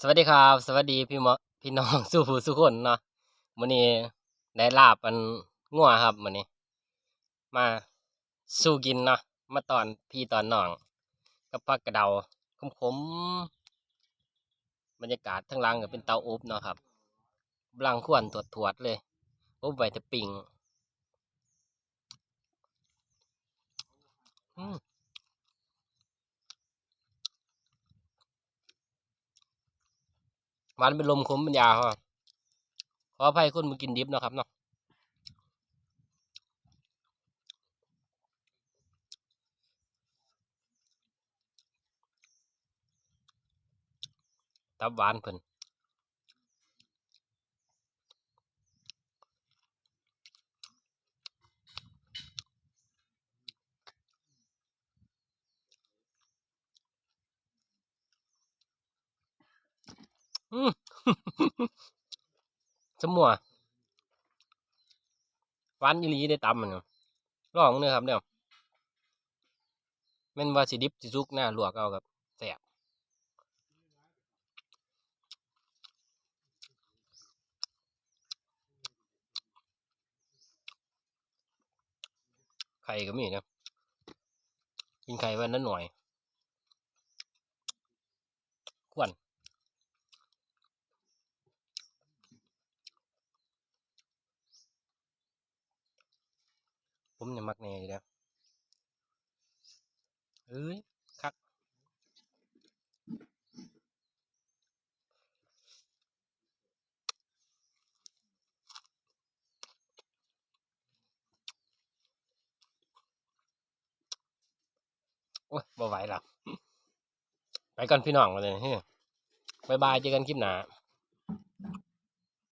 สวัสดีครับ สวัสดีพี่หมอพี่น้องสู้ผู้สู้คนเนาะมื้อนี้ได้ลาบอันงัวครับมื้อนี้ มาสู้กินเนาะมาตอนพี่ตอนน้องกับผักกระเดาขมๆบรรยากาศทั้งล่างก็เป็นเตาอบเนาะครับลังขวนตรวจถวดเลยอบไว้แต่ปิ่งอืม หวานเป็นลมขมเป็นยาครับขออภัยคนมากินดิบนะครับเนาะตับหวานเพิ่น สมัวหวานอีหลีได้ตำมันเนาะลองเนื้อครับเนี่ยแม่นว่าสิดิบสิสุกหน้าลวกเอากับแซ่บไข่ก็มีนะกินไข่วันนั้นหน่อยกวน ผมเนี่ยมักแน่อยู่แล้วเอ้ยคักโอ้ยบ่ไหวแล้ว ไปก่อนพี่น้องกันเลยเฮ้ยบายบายเจอกันคลิปหน้า